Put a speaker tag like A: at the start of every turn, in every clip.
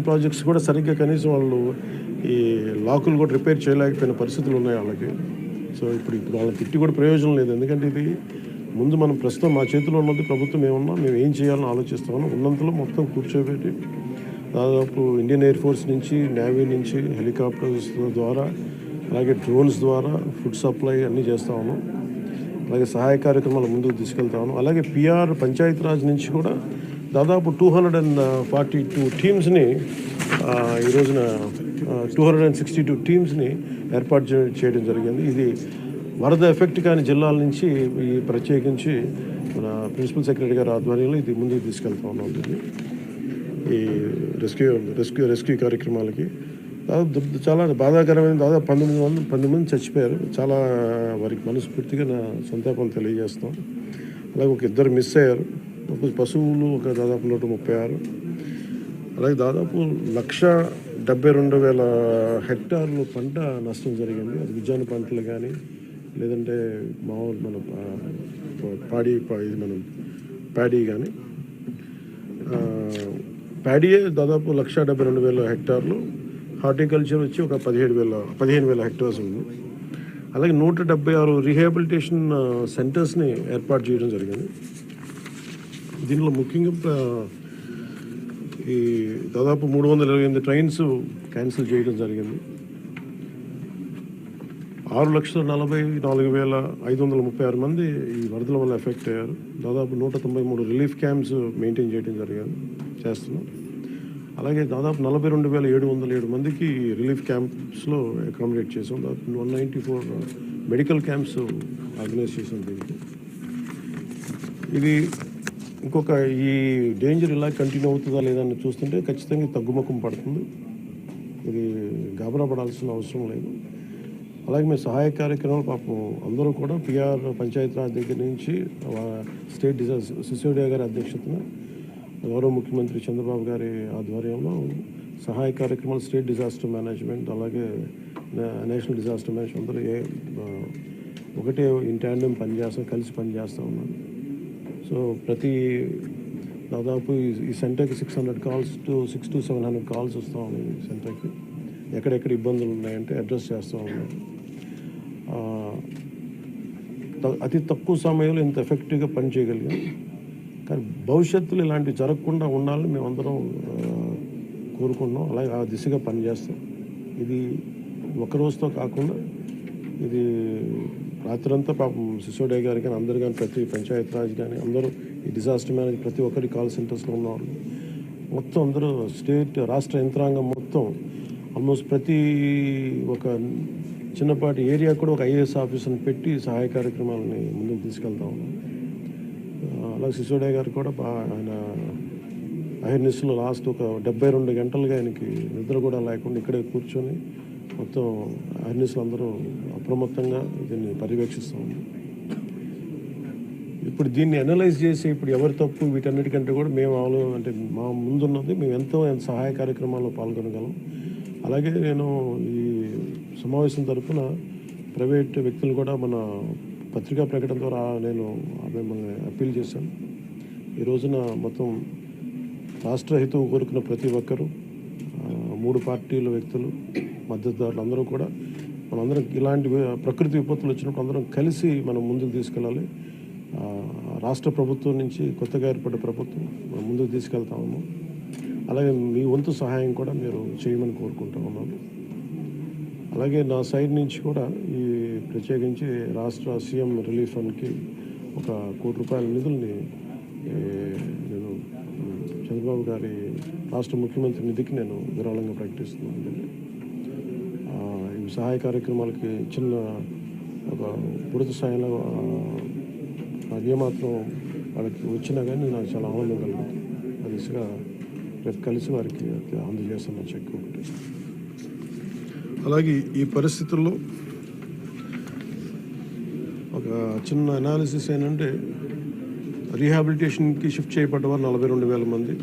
A: Projects కూడా సరిగ్గా కనీసం వాళ్ళు ఈ లాకులు కూడా రిపేర్ చేయలేకపోయిన పరిస్థితులు ఉన్నాయి వాళ్ళకి. సో ఇప్పుడు ఇప్పుడు వాళ్ళని తిట్టి కూడా ప్రయోజనం లేదు. ఎందుకంటే ఇది ముందు మనం ప్రస్తుతం మా చేతిలో ఉన్నది ప్రభుత్వం ఏమన్నా మేము ఏం చేయాలని ఆలోచిస్తామని ఉన్నంతలో మొత్తం కూర్చోబెట్టి దాదాపు ఇండియన్ ఎయిర్ ఫోర్స్ నుంచి నేవీ నుంచి హెలికాప్టర్స్ ద్వారా అలాగే డ్రోన్స్ ద్వారా ఫుడ్ సప్లై అన్నీ చేస్తా ఉన్నాం. అలాగే సహాయ కార్యక్రమాలు ముందుకు తీసుకెళ్తాను అలాగే పిఆర్ పంచాయతీరాజ్ నుంచి కూడా దాదాపు two hundred and forty two టీమ్స్ని ఈ రోజున two hundred and sixty two టీమ్స్ని ఏర్పాటు చేయడం జరిగింది. ఇది వరద ఎఫెక్ట్ కాని జిల్లాల నుంచి ఈ ప్రత్యేకించి మన ప్రిన్సిపల్ సెక్రటరీ గారి ఆధ్వర్యంలో ఇది ముందుకు తీసుకెళ్తా ఉన్నాం ఈ రెస్క్యూ రెస్క్యూ రెస్క్యూ కార్యక్రమాలకి దాదాపు చాలా బాధాకరమైన దాదాపు పంతొమ్మిది మంది పంతొమ్మిది మంది చచ్చిపోయారు. చాలా వారికి మనస్ఫూర్తిగా నా సంతాపాలు తెలియజేస్తాం. అలాగే ఒక ఇద్దరు మిస్ అయ్యారు. పశువులు ఒక దాదాపు నూట ముప్పై ఆరు. అలాగే దాదాపు లక్ష డెబ్బై రెండు వేల హెక్టార్లు పంట నష్టం జరిగింది. అది ఉద్యాన పంటలు కానీ లేదంటే మామూలు మన పాడి పా- ఇది మనం ప్యాడీ కానీ ప్యాడీయే దాదాపు లక్ష డెబ్బై రెండు వేల హెక్టార్లు. హార్టికల్చర్ వచ్చి ఒక పదిహేడు వేల పదిహేను వేల హెక్టార్స్ ఉంది. అలాగే నూట డెబ్బై ఆరు రీహాబిలిటేషన్ సెంటర్స్ని ఏర్పాటు చేయడం జరిగింది. దీనిలో ముఖ్యంగా ఈ దాదాపు మూడు వందల ఇరవై ఎనిమిది ట్రైన్స్ క్యాన్సిల్ చేయడం జరిగింది. ఆరు లక్షల నలభై నాలుగు వేల ఐదు వందల ముప్పై ఆరు మంది ఈ వరదల వల్ల ఎఫెక్ట్ అయ్యారు. దాదాపు నూట తొంభై మూడు రిలీఫ్ క్యాంప్స్ మెయింటైన్ చేయడం జరిగింది చేస్తున్నాం. అలాగే దాదాపు నలభై రెండు వేల ఏడు వందల ఏడు మందికి రిలీఫ్ క్యాంప్స్లో అకామిడేట్ చేసాం. దాదాపు one ninety four medical camps organise చేసాం దీనికి. ఇది ఇంకొక ఈ డేంజర్ ఇలా కంటిన్యూ అవుతుందా లేదని అని చూస్తుంటే ఖచ్చితంగా తగ్గుముఖం పడుతుంది. ఇది గాబరా పడాల్సిన అవసరం లేదు. అలాగే మేము సహాయ కార్యక్రమాలు పాపం అందరూ కూడా పిఆర్ పంచాయతీరాజ్ దగ్గర నుంచి స్టేట్ డిజాస్టర్ సిసోడియా గారి అధ్యక్షతన గౌరవ ముఖ్యమంత్రి చంద్రబాబు గారి ఆధ్వర్యంలో సహాయ కార్యక్రమాలు స్టేట్ డిజాస్టర్ మేనేజ్మెంట్ అలాగే నేషనల్ డిజాస్టర్ మేనేజ్మెంట్ అందరూ ఏ ఒకటే ఇన్ పనిచేస్తాం కలిసి పనిచేస్తూ ఉన్నాం సో ప్రతి దాదాపు ఈ- సెంటర్కి six hundred calls to six to seven hundred calls వస్తూ ఉన్నాయి సెంటర్కి ఎక్కడెక్కడ ఇబ్బందులు ఉన్నాయంటే అడ్రస్ చేస్తూ ఉన్నాం అతి తక్కువ సమయంలో ఇంత ఎఫెక్టివ్గా పనిచేయగలిగాం కానీ భవిష్యత్తులో ఇలాంటివి జరగకుండా ఉండాలని మేమందరం ఆ, కోరుకుంటున్నాం. అలాగే ఆ దిశగా పనిచేస్తాం. ఇది ఒక రోజుతో కాకుండా ఇది రాత్రంతా పాపం సిసోడే గారి కానీ అందరు కానీ ప్రతి పంచాయత్ రాజ్ కానీ అందరూ ఈ డిజాస్టర్ మేనేజ్ ప్రతి ఒక్కరి కాల్ సెంటర్స్లో ఉన్నవాళ్ళు. మొత్తం అందరూ స్టేట్ రాష్ట్ర యంత్రాంగం మొత్తం ఆల్మోస్ట్ ప్రతి ఒక చిన్నపాటి ఏరియా కూడా ఒక ఐఏఎస్ ఆఫీసర్ని పెట్టి సహాయ కార్యక్రమాలని ముందుకు తీసుకెళ్తా ఉన్నాం. అలాగే సిసోడే గారు కూడా ఆయన అహర్నిస్లో లాస్ట్ ఒక డెబ్బై రెండు గంటలుగా ఆయనకి నిద్ర కూడా లేకుండా ఇక్కడే కూర్చొని మొత్తం అహిర్నిస్లు అందరూ అప్రమత్తంగా దీన్ని పర్యవేక్షిస్తూ ఉన్నాం ఇప్పుడు దీన్ని అనలైజ్ చేసి ఇప్పుడు ఎవరి తప్పు వీటన్నిటికంటే కూడా మేము ఆలో అంటే మా ముందున్నది మేము ఎంతో ఎంత సహాయ కార్యక్రమాల్లో పాల్గొనగలం. అలాగే నేను ఈ సమావేశం తరఫున ప్రైవేట్ వ్యక్తులు కూడా మన పత్రికా ప్రకటన ద్వారా నేను మిమ్మల్ని అప్పీల్ చేశాను. ఈ రోజున మొత్తం రాష్ట్ర హితవు కోరుకున్న ప్రతి ఒక్కరూ మూడు పార్టీల వ్యక్తులు మద్దతుదారులు అందరూ కూడా మనందరం ఇలాంటి ప్రకృతి విపత్తులు వచ్చినప్పుడు అందరం కలిసి మనం ముందుకు తీసుకెళ్ళాలి. రాష్ట్ర ప్రభుత్వం నుంచి కొత్తగా ఏర్పడ్డ ప్రభుత్వం మనం ముందుకు తీసుకెళ్తాము. అలాగే మీ వంతు సహాయం కూడా మీరు చేయమని కోరుకుంటా ఉన్నాను అలాగే నా సైడ్ నుంచి కూడా ఈ ప్రత్యేకించి రాష్ట్ర సీఎం రిలీఫ్ ఫండ్కి ఒక కోటి రూపాయల నిధుల్ని నేను చంద్రబాబు గారి రాష్ట్ర ముఖ్యమంత్రి నిధికి నేను విరాళంగా ప్రకటిస్తున్నాను. సహాయ కార్యక్రమాలకి చిన్న ఒక పుడత స్థాయిలో ఏమాత్రం వాళ్ళకి వచ్చినా కానీ నాకు చాలా ఆనందం కలుగుతుంది ఆ దిశగా రేపు కలిసి వారికి అందజేస్తామని చెక్ ఒకటి అలాగే ఈ పరిస్థితుల్లో ఒక చిన్న అనాలిసిస్ ఏంటంటే రీహాబిలిటేషన్కి షిఫ్ట్ చేయబడ్డ వారు నలభై రెండు వేల మంది.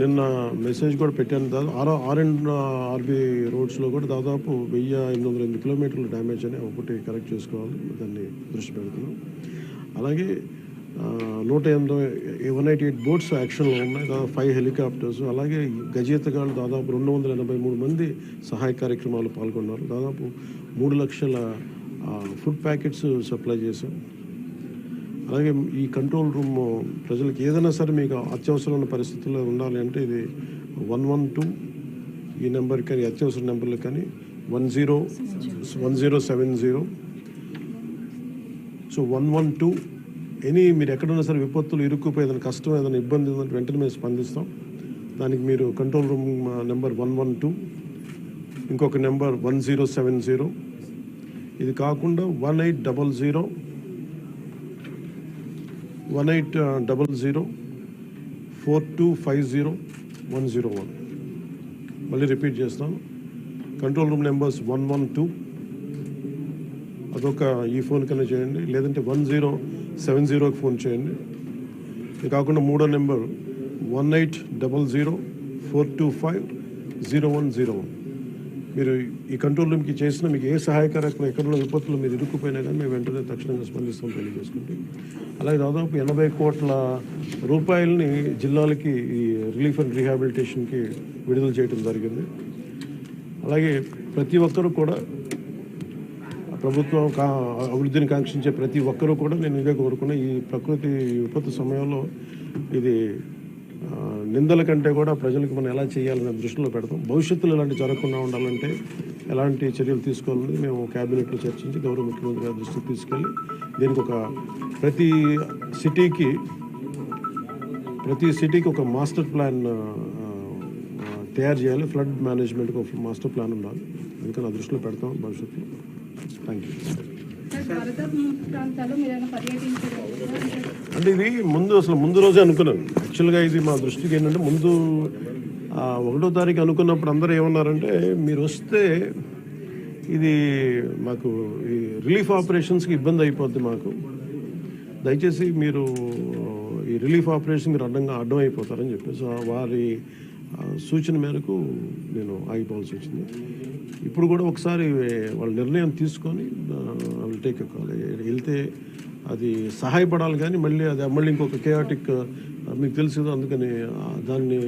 A: నిన్న మెసేజ్ కూడా పెట్టాను. దాదాపు ఆర్ ఆర్ అండ్ ఆర్బీ రోడ్స్లో కూడా దాదాపు వెయ్యి ఎనిమిది వందల ఎనిమిది కిలోమీటర్లు డ్యామేజ్ అని ఒకటి కరెక్ట్ చేసుకోవాలి. దాన్ని దృష్టి పెడుతున్నాం. అలాగే నూట ఎనిమిది వన్ ఎయిటీ ఎయిట్ బోట్స్ యాక్షన్లో ఉన్నాయి. దాదాపు ఫైవ్ హెలికాప్టర్స్. అలాగే గజేతగాళ్ళు దాదాపు రెండు వందల ఎనభై మూడు మంది సహాయ కార్యక్రమాలు పాల్గొన్నారు. దాదాపు మూడు లక్షల ఫుడ్ ప్యాకెట్స్ సప్లై చేశాం. అలాగే ఈ కంట్రోల్ రూమ్ ప్రజలకు ఏదైనా సరే మీకు అత్యవసరమైన పరిస్థితుల్లో ఉండాలి అంటే ఇది వన్ వన్ టూ ఈ నెంబర్ కానీ అత్యవసర నెంబర్లు కానీ one zero one zero seven zero. So one one two any మీరు ఎక్కడున్నా సరే విపత్తులు ఇరుక్కుపోయి ఏదైనా కష్టం ఏదైనా ఇబ్బంది ఉందంటే వెంటనే మేము స్పందిస్తాం. దానికి మీరు control room number one one two ఇంకొక number one zero seven zero. ఇది కాకుండా one eight double zero one eight double zero four two five zero one zero one మళ్ళీ రిపీట్ చేస్తాను. Control room numbers one one two అదొక ఈ phone కన్నా చేయండి. లేదంటే వన్ జీరో సెవెన్ జీరోకి ఫోన్ చేయండి. ఇది కాకుండా మూడో number one eight double zero four two five zero one zero one మీరు ఈ కంట్రోల్ రూమ్కి చేసిన మీకు ఏ సహాయ ఎక్కడున్న విపత్తులు మీరు ఇరుక్కుపోయినా కానీ మేము వెంటనే తక్షణంగా స్పందిస్తాం తెలియజేసుకుంటే. అలాగే దాదాపు ఎనభై కోట్ల రూపాయలని జిల్లాలకి ఈ రిలీఫ్ అండ్ రీహాబిలిటేషన్కి విడుదల చేయడం జరిగింది. అలాగే ప్రతి ఒక్కరూ కూడా ప్రభుత్వం కా అభివృద్ధిని కాంక్షించే ప్రతి ఒక్కరూ కూడా నేను ఇదే కోరుకున్నా ఈ ప్రకృతి విపత్తు సమయంలో ఇది నిందల కంటే కూడా ప్రజలకు మనం ఎలా చేయాలనే దృష్టిలో పెడతాం. భవిష్యత్తులో ఇలాంటి జరగకుండా ఉండాలంటే ఎలాంటి చర్యలు తీసుకోవాలని మేము క్యాబినెట్లో చర్చించి గౌరవ ముఖ్యమంత్రి గారి దృష్టికి తీసుకెళ్ళి దీనికి ఒక ప్రతి సిటీకి ప్రతి సిటీకి ఒక మాస్టర్ ప్లాన్ తయారు చేయాలి. ఫ్లడ్ మేనేజ్మెంట్కి ఒక మాస్టర్ ప్లాన్ ఉండాలి. అందుకని ఆ దృష్టిలో పెడతాం భవిష్యత్తులో. థ్యాంక్ యూ అంటే ఇది ముందు అసలు ముందు రోజే అనుకున్నాను. యాక్చువల్గా ఇది మా దృష్టికి ఏంటంటే ముందు ఒకటో తారీఖు అనుకున్నప్పుడు అందరూ ఏమన్నారంటే మీరు వస్తే ఇది మాకు ఈ రిలీఫ్ ఆపరేషన్స్కి ఇబ్బంది అయిపోద్ది మాకు. దయచేసి మీరు ఈ రిలీఫ్ ఆపరేషన్ మీరు అడ్డంగా అడ్డం అయిపోతారని చెప్పేసి వారి సూచన మేరకు నేను ఆగిపోవాల్సి వచ్చింది. ఇప్పుడు కూడా ఒకసారి వాళ్ళ నిర్ణయం తీసుకొని విల్ టేక్ కాల్ వెళ్తే అది సహాయపడాలి కానీ మళ్ళీ అది మళ్ళీ ఇంకొక కేయాటిక్ మీకు తెలుసు కదా అందుకని దాన్ని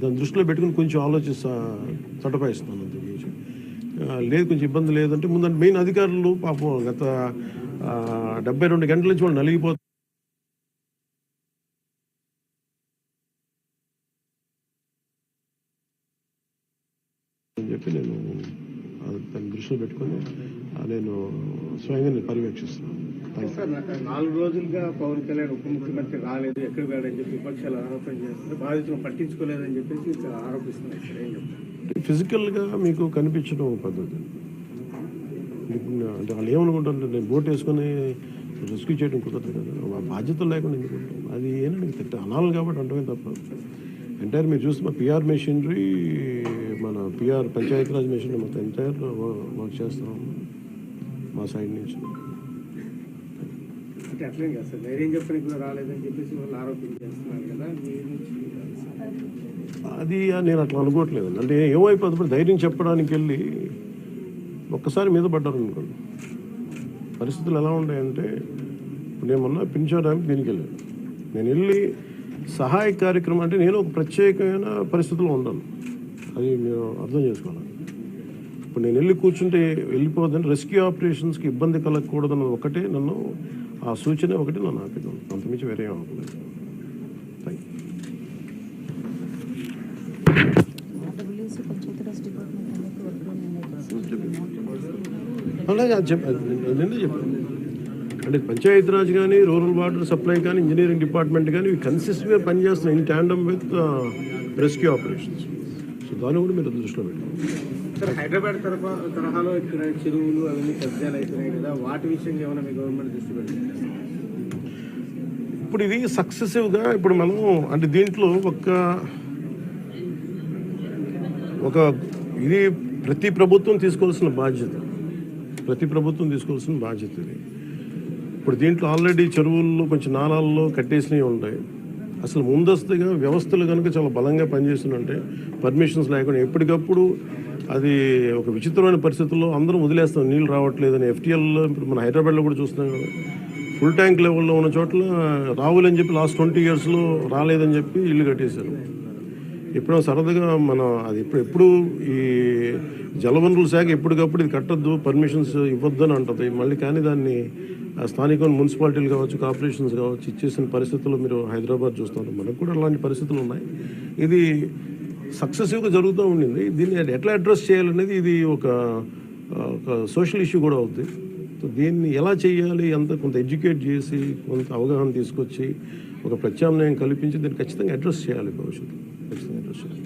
A: దాన్ని దృష్టిలో పెట్టుకుని కొంచెం ఆలోచిస్తా తటపాయిస్తున్నాను అంత లేదు కొంచెం ఇబ్బంది లేదంటే ముందంటే మెయిన్ అధికారులు పాపం గత డెబ్బై రెండు గంటల నుంచి వాళ్ళు నలిగిపోతారు అని చెప్పి నేను ఆ, దాన్ని దృష్టిలో పెట్టుకొని నేను స్వయంగా నేను పర్యవేక్షిస్తున్నాను.
B: నాలుగు రోజులుగా పవన్ కళ్యాణ్ ఉప ముఖ్యమంత్రి రాలేదు ఎక్కడ వెళ్ళని చెప్పి విపక్షాలు ఆరోపణ చేస్తున్నారు బాధితులను పట్టించుకోలేదని చెప్పేసి ఆరోపిస్తున్నారు చెప్తారు?
A: ఫిజికల్గా మీకు కనిపించడం పద్ధతి. అంటే వాళ్ళు ఏమనుకుంటారంటే నేను బోట్ వేసుకొని రెస్క్యూ చేయడం కుదరదు కదా. ఆ బాధ్యత లేకుండా ఎందుకు ఉంటాం అది ఏంటంటే అనాలి కాబట్టి అంటమే తప్ప. ఎంటైర్ మీరు చూస్తే మా పిఆర్ మెషినరీ మన పిఆర్ పంచాయతీరాజ్ మెషినరీ మొత్తం ఎంటైర్ వర్క్ చేస్తాం మా సైడ్ నుంచి.
B: అంటే అట్లేం కాదు సార్. ధైర్యం చెప్పడానికి కూడా రాలేదని చెప్పేసి వాళ్ళు ఆరోపణ చేస్తున్నారు కదా. మీ నుంచి
A: అది నేను అట్లా అనుకోవట్లేదు అంటే ఏమైపోతుంది ఇప్పుడు ధైర్యం చెప్పడానికి వెళ్ళి ఒక్కసారి మీద పడ్డారు అనుకోండి పరిస్థితులు ఎలా ఉంటాయంటే ఇప్పుడు నేను మొన్న పింఛా డ్యామ్కి దీనికి వెళ్ళాను. నేను వెళ్ళి సహాయ కార్యక్రమం అంటే నేను ఒక ప్రత్యేకమైన పరిస్థితిలో ఉన్నాను. అది మీరు అర్థం చేసుకోవాలి ఇప్పుడు నేను వెళ్ళి కూర్చుంటే వెళ్ళిపోదని రెస్క్యూ ఆపరేషన్స్కి ఇబ్బంది కలగకూడదన్న ఒకటే నన్ను ఆ సూచన ఒకటి నన్ను ఆపినాను అంతమించి వేరే ఏం ఆపలేదు థ్యాంక్ యూ అలాగే అది చెప్పాను. అంటే పంచాయతీరాజ్ కానీ రూరల్ వాటర్ సప్లై కానీ ఇంజనీరింగ్ డిపార్ట్మెంట్ కానీ ఇవి కన్సిస్టెంట్గా పనిచేస్తున్నాయి in tandem with rescue operations so దాన్ని కూడా మీరు దృష్టిలో పెట్టండి
B: సార్ హైదరాబాద్ తరఫా తరహాలో ఇక్కడ చెరువులు అవన్నీ కబ్జాలు అవుతున్నాయి కదా వాటి విషయంగా ఏమైనా మీ గవర్నమెంట్ దృష్టి పెట్టింది
A: ఇప్పుడు ఇది సక్సెసివ్గా ఇప్పుడు మనం అంటే దీంట్లో ఒక ఒక ఇది ప్రతి ప్రభుత్వం తీసుకోవాల్సిన బాధ్యత. ప్రతి ప్రభుత్వం తీసుకోవాల్సిన బాధ్యత ఇది. ఇప్పుడు దీంట్లో ఆల్రెడీ చెరువుల్లో కొంచెం నాలాల్లో కట్టేసినవి ఉంటాయి. అసలు ముందస్తుగా వ్యవస్థలు కనుక చాలా బలంగా పనిచేస్తుందంటే పర్మిషన్స్ లేకుండా ఎప్పటికప్పుడు అది ఒక విచిత్రమైన పరిస్థితుల్లో అందరం వదిలేస్తాం నీళ్ళు రావట్లేదని ఎఫ్టీఎల్లో ఇప్పుడు మన హైదరాబాద్లో కూడా చూస్తున్నాం కదా. ఫుల్ ట్యాంక్ లెవెల్లో ఉన్న చోట్ల రావులని చెప్పి లాస్ట్ ట్వంటీ ఇయర్స్లో రాలేదని చెప్పి ఇల్లు కట్టేశారు. ఎప్పుడో సరదాగా మనం అది ఎప్పుడు ఎప్పుడు ఈ జలవనరుల శాఖ ఎప్పటికప్పుడు ఇది కట్టద్దు పర్మిషన్స్ ఇవ్వద్దు అని అంటుంది. మళ్ళీ కానీ దాన్ని ఆ స్థానిక మున్సిపాలిటీలు కావచ్చు కార్పొరేషన్స్ కావచ్చు ఇచ్చేసిన పరిస్థితుల్లో మీరు హైదరాబాద్ చూస్తున్నారు. మనకు కూడా అలాంటి పరిస్థితులు ఉన్నాయి. ఇది సక్సెసివ్గా జరుగుతూ ఉండింది. దీన్ని ఎట్లా అడ్రస్ చేయాలనేది ఇది ఒక ఒక సోషల్ ఇష్యూ కూడా అవుతుంది సో దీన్ని ఎలా చేయాలి ఎంత కొంత ఎడ్యుకేట్ చేసి కొంత అవగాహన తీసుకొచ్చి ఒక ప్రత్యామ్నాయం కల్పించి దీన్ని ఖచ్చితంగా అడ్రస్ చేయాలి భవిష్యత్తు ఖచ్చితంగా అడ్రస్ చేయాలి